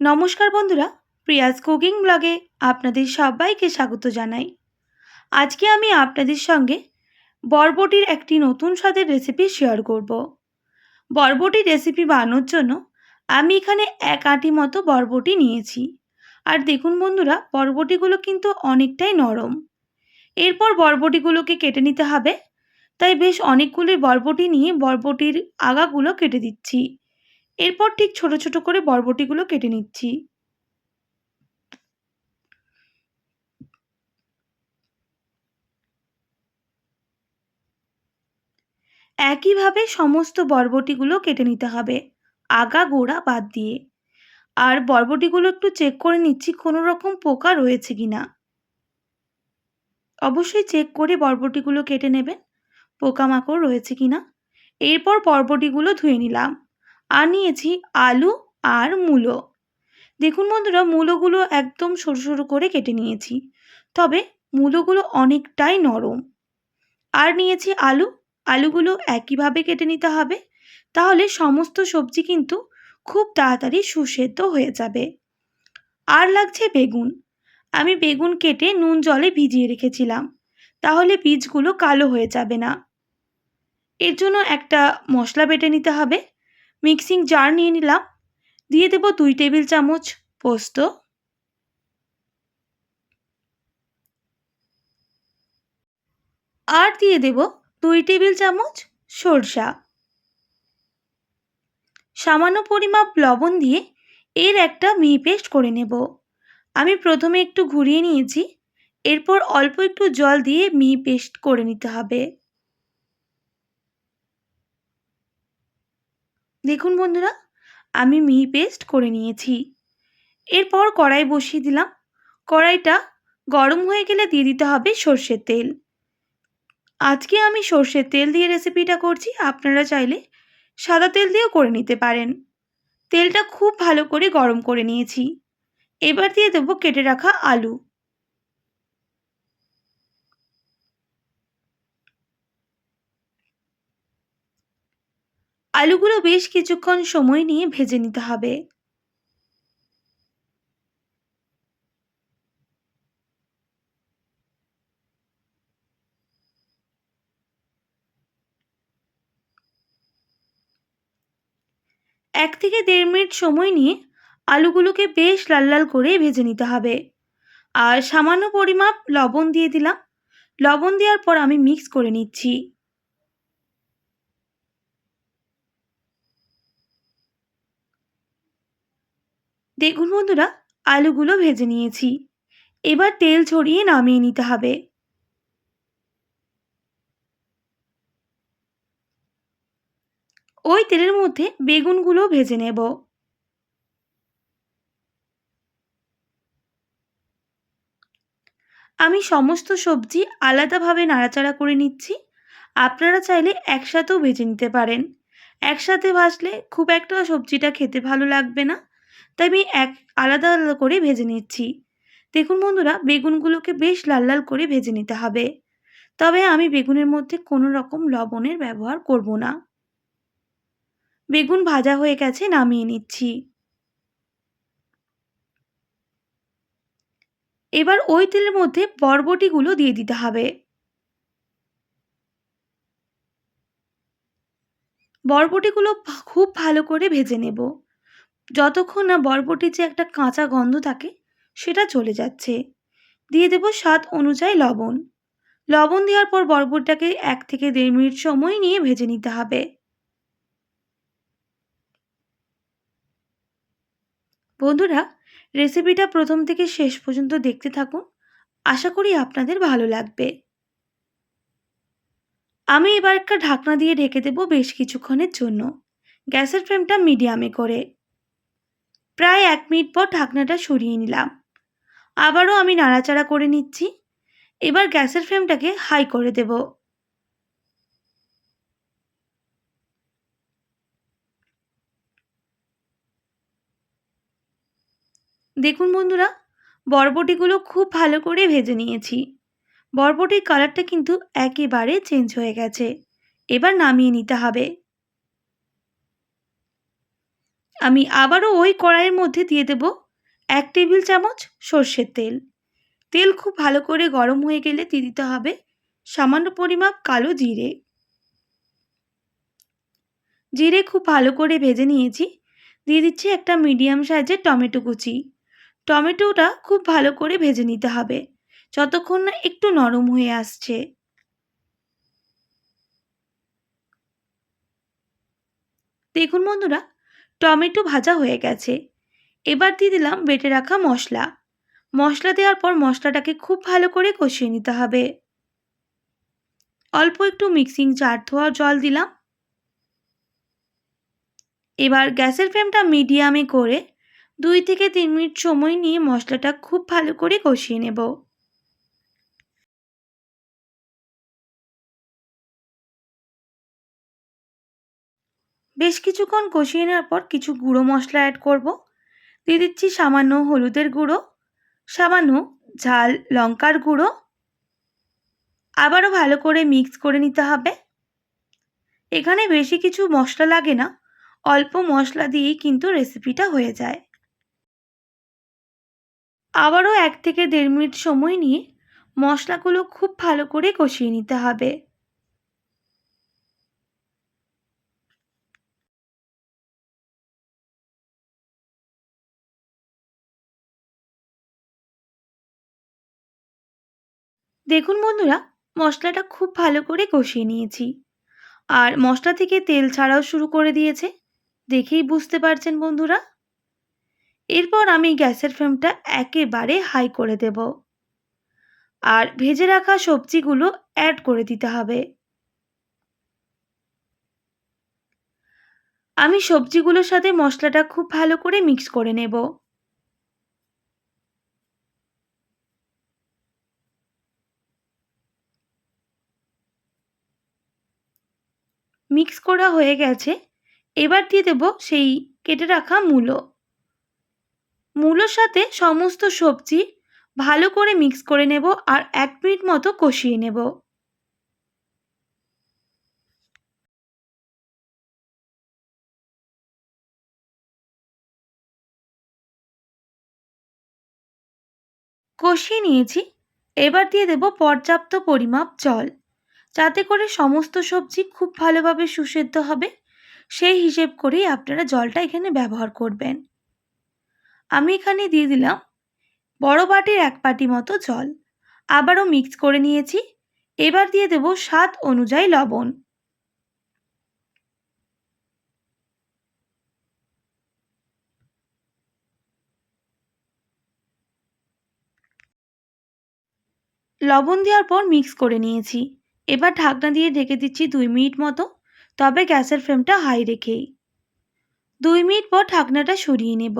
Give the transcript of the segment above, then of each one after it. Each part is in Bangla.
নমস্কার বন্ধুরা, প্রিয়াস কুকিং ব্লগে আপনাদের সবাইকে স্বাগত জানাই। আজকে আমি আপনাদের সঙ্গে বরবটির একটি নতুন স্বাদের রেসিপি শেয়ার করব। বরবটি রেসিপি বানানোর জন্য আমি এখানে এক আঁটি মতো বরবটি নিয়েছি। আর দেখুন বন্ধুরা, বরবটিগুলো কিন্তু অনেকটাই নরম। এরপর বরবটিগুলোকে কেটে নিতে হবে। তাই বেশ অনেকগুলি বরবটি নিয়ে বরবটির আগাগুলো কেটে দিচ্ছি। এরপর ঠিক ছোট ছোট করে বরবটিগুলো কেটে নিচ্ছি। একইভাবে সমস্ত বরবটিগুলো কেটে নিতে হবে, আগা গোড়া বাদ দিয়ে। আর বরবটিগুলো একটু চেক করে নিচ্ছি কোনো রকম পোকা রয়েছে কি না অবশ্যই চেক করে বরবটিগুলো কেটে নেবেন, পোকামাকড় রয়েছে কি না এরপর বরবটিগুলো ধুয়ে নিলাম। আর নিয়েছি আলু আর মূলো। দেখুন বন্ধুরা, মূলোগুলো একদম সরু সরু করে কেটে নিয়েছি। তবে মূলোগুলো অনেকটাই নরম। আর নিয়েছি আলু। আলুগুলো একইভাবে কেটে নিতে হবে। তাহলে সমস্ত সবজি কিন্তু খুব তাড়াতাড়ি সুসেদ্ধ হয়ে যাবে। আর লাগছে বেগুন। আমি বেগুন কেটে নুন জলে ভিজিয়ে রেখেছিলাম। তাহলে বীজগুলো কালো হয়ে যাবে না। এর জন্য একটা মশলা বেটে নিতে হবে। মিক্সিং জার নিয়ে নিলাম। দিয়ে দেব দুই টেবিল চামচ পোস্ত। আর দিয়ে দেব দুই টেবিল চামচ সরষা। সামান্য পরিমাপ লবণ দিয়ে এর একটা মিহি পেস্ট করে নেব। আমি প্রথমে একটু ঘুরিয়ে নিয়েছি। এরপর অল্প একটু জল দিয়ে মিহি পেস্ট করে নিতে হবে। দেখুন বন্ধুরা, আমি মিহি পেস্ট করে নিয়েছি। এরপর কড়াই বসিয়ে দিলাম। কড়াইটা গরম হয়ে গেলে দিয়ে দিতে হবে সর্ষের তেল। আজকে আমি সর্ষের তেল দিয়ে রেসিপিটা করছি, আপনারা চাইলে সাদা তেল দিয়েও করে নিতে পারেন। তেলটা খুব ভালো করে গরম করে নিয়েছি। এবার দিয়ে দেবো কেটে রাখা আলু। আলুগুলো বেশ কিছুক্ষণ সময় নিয়ে ভেজে নিতে হবে। এক থেকে দেড় মিনিট সময় নিয়ে আলুগুলোকে বেশ লাল লাল করে ভেজে নিতে হবে। আর সামান্য পরিমাপ লবণ দিয়ে দিলাম। লবণ দেওয়ার পর আমি মিক্স করে নিচ্ছি। দেখুন বন্ধুরা, আলুগুলো ভেজে নিয়েছি। এবার তেল ছড়িয়ে নামিয়ে নিতে হবে। ওই তেলের মধ্যে বেগুনগুলো ভেজে নেব। আমি সমস্ত সবজি আলাদাভাবে নাড়াচাড়া করে নিচ্ছি। আপনারা চাইলে একসাথেও ভেজে নিতে পারেন। একসাথে ভাজলে খুব একটা সবজিটা খেতে ভালো লাগবে না। তাই আমি এক আলাদা আলাদা করে ভেজে নিচ্ছি। দেখুন বন্ধুরা, বেগুনগুলোকে বেশ লাল লাল করে ভেজে নিতে হবে। তবে আমি বেগুনের মধ্যে কোনো রকম লবণের ব্যবহার করব না। বেগুন ভাজা হয়ে গেছে, নামিয়ে নিচ্ছি। এবার ওই তেলের মধ্যে বরবটিগুলো দিয়ে দিতে হবে। বরবটিগুলো খুব ভালো করে ভেজে নেব। যতক্ষণ না বরবটির যে একটা কাঁচা গন্ধ থাকে, সেটা চলে যাচ্ছে। দিয়ে দেব স্বাদ অনুযায়ী লবণ। লবণ দেওয়ার পর বরবটিটাকে এক থেকে দেড় মিনিট সময় নিয়ে ভেজে নিতে হবে। বন্ধুরা, রেসিপিটা প্রথম থেকে শেষ পর্যন্ত দেখতে থাকুন। আশা করি আপনাদের ভালো লাগবে। আমি এবার একটা ঢাকনা দিয়ে ঢেকে দেব বেশ কিছুক্ষণের জন্য। গ্যাসের ফ্লেমটা মিডিয়ামে করে। প্রায় এক মিনিট পর ঢাকনাটা সরিয়ে নিলাম। আবারও আমি নাড়াচাড়া করে নিচ্ছি। এবার গ্যাসের ফ্লেমটাকে হাই করে দেব। দেখুন বন্ধুরা, বরবটিগুলো খুব ভালো করে ভেজে নিয়েছি। বরবটির কালারটা কিন্তু একেবারে চেঞ্জ হয়ে গেছে। এবার নামিয়ে নিতে হবে। আমি আবারও ওই কড়াইয়ের মধ্যে দিয়ে দেব এক টেবিল চামচ সর্ষের তেল। তেল খুব ভালো করে গরম হয়ে গেলে দিয়ে দিতে হবে সামান্য পরিমাপ কালো জিরে। জিরে খুব ভালো করে ভেজে নিয়েছি। দিয়ে দিচ্ছি একটা মিডিয়াম সাইজের টমেটো কুচি। টমেটোটা খুব ভালো করে ভেজে নিতে হবে যতক্ষণ না একটু নরম হয়ে আসছে। দেখুন বন্ধুরা টমেটো ভাজা হয়ে গেছে। এবার দিয়ে দিলাম বেটে রাখা মশলা। মশলা দেওয়ার পর মশলাটাকে খুব ভালো করে কষিয়ে নিতে হবে। অল্প একটু মিক্সিং জার ধোয়া জল দিলাম। এবার গ্যাসের ফ্লেমটা মিডিয়ামে করে দুই থেকে তিন মিনিট সময় নিয়ে মশলাটা খুব ভালো করে কষিয়ে নেব। বেশ কিছুক্ষণ কষিয়ে নেওয়ার পর কিছু গুঁড়ো মশলা অ্যাড করব। দিয়ে দিচ্ছি সামান্য হলুদের গুঁড়ো, সামান্য ঝাল লঙ্কার গুঁড়ো। আবারও ভালো করে মিক্স করে নিতে হবে। এখানে বেশি কিছু মশলা লাগে না, অল্প মশলা দিয়েই কিন্তু রেসিপিটা হয়ে যায়। আবারও এক থেকে দেড় মিনিট সময় নিয়ে মশলাগুলো খুব ভালো করে কষিয়ে নিতে হবে। দেখুন বন্ধুরা, মশলাটা খুব ভালো করে কষিয়ে নিয়েছি। আর মশলা থেকে তেল ছাড়াও শুরু করে দিয়েছে। দেখেই বুঝতে পারছেন বন্ধুরা? এরপর আমি গ্যাসের ফ্লেমটা একেবারে হাই করে দেব। আর ভেজে রাখা সবজিগুলো অ্যাড করে দিতে হবে। আমি সবজিগুলোর সাথে মশলাটা খুব ভালো করে মিক্স করে নেব। মিক্স করা হয়ে গেছে। এবার দিয়ে দেব সেই কেটে রাখা মূলো। মূলোর সাথে সমস্ত সবজি ভালো করে মিক্স করে নেব আর এক মিনিট মতো কষিয়ে নেব। কষিয়ে নিয়েছি। এবার দিয়ে দেব পর্যাপ্ত পরিমাপ জল। যাতে করে সমস্ত সবজি খুব ভালোভাবে সুসেদ্ধ হবে। সেই হিসেব করেই আপনারা জলটা এখানে ব্যবহার করবেন। আমি এখানে দিয়ে দিলাম বড় বাটির এক বাটি মতো জল। আবারও মিক্স করে নিয়েছি। এবার দিয়ে দেব স্বাদ অনুযায়ী লবণ। লবণ দেওয়ার পর মিক্স করে নিয়েছি। এবার ঢাকনা দিয়ে ঢেকে দিচ্ছি দুই মিনিট মতো। তবে গ্যাসের ফ্লেমটা হাই রেখেই। দুই মিনিট পর ঢাকনাটা সরিয়ে নেব।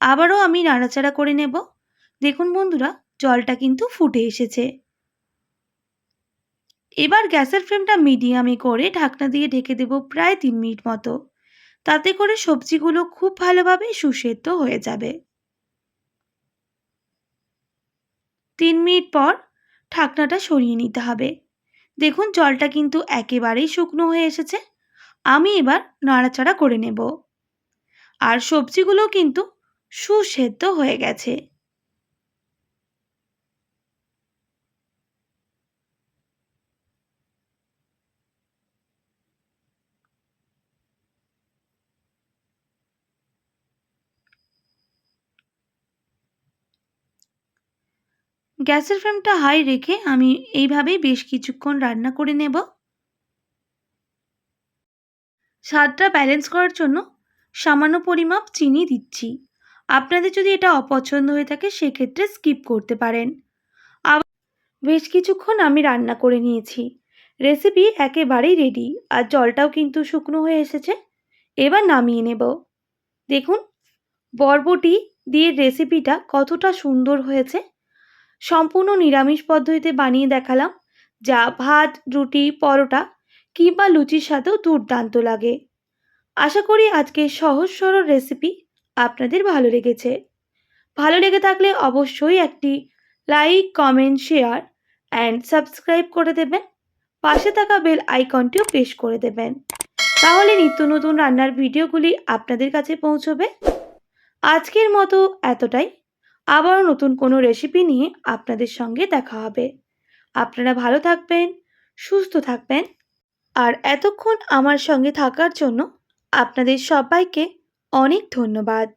আবারও আমি নাড়াচাড়া করে নেব। দেখুন বন্ধুরা, জলটা কিন্তু ফুটে এসেছে। এবার গ্যাসের ফ্লেমটা মিডিয়ামে করে ঢাকনা দিয়ে ঢেকে দেব প্রায় তিন মিনিট মতো। তাতে করে সবজিগুলো খুব ভালোভাবে সুসেদ্ধ হয়ে যাবে। তিন মিনিট পর ঢাকনাটা সরিয়ে নিতে হবে। দেখুন জলটা কিন্তু একেবারেই শুকনো হয়ে এসেছে। আমি এবার নাড়াচাড়া করে নেব। আর সবজিগুলো কিন্তু সুসেদ্ধ হয়ে গেছে। গ্যাসের ফ্লেমটা হাই রেখে আমি এইভাবেই বেশ কিছুক্ষণ রান্না করে নেব। স্বাদটা ব্যালেন্স করার জন্য সামান্য পরিমাপ চিনি দিচ্ছি। আপনাদের যদি এটা অপছন্দ হয়ে থাকে, সেক্ষেত্রে স্কিপ করতে পারেন। আবার বেশ কিছুক্ষণ আমি রান্না করে নিয়েছি। রেসিপি একেবারেই রেডি আর জলটাও কিন্তু শুকনো হয়ে এসেছে। এবার নামিয়ে নেব। দেখুন, বরবটি দিয়ে রেসিপিটা কতটা সুন্দর হয়েছে। সম্পূর্ণ নিরামিষ পদ্ধতিতে বানিয়ে দেখালাম, যা ভাত, রুটি, পরোটা কিংবা লুচির সাথেও দুর্দান্ত লাগে। আশা করি আজকে সহজ সরল রেসিপি আপনাদের ভালো লেগেছে। ভালো লেগে থাকলে অবশ্যই একটি like comment share and subscribe করে দেবেন। পাশে থাকা বেল আইকনটিও প্রেস করে দেবেন। তাহলে নিত্য নতুন রান্নার ভিডিওগুলি আপনাদের কাছে পৌঁছবে। আজকের মতো এতটাই। আবার নতুন কোনো রেসিপি নিয়ে আপনাদের সঙ্গে দেখা হবে। আপনারা ভালো থাকবেন, সুস্থ থাকবেন, আর এতক্ষণ আমার সঙ্গে থাকার জন্য আপনাদের সবাইকে অনেক ধন্যবাদ।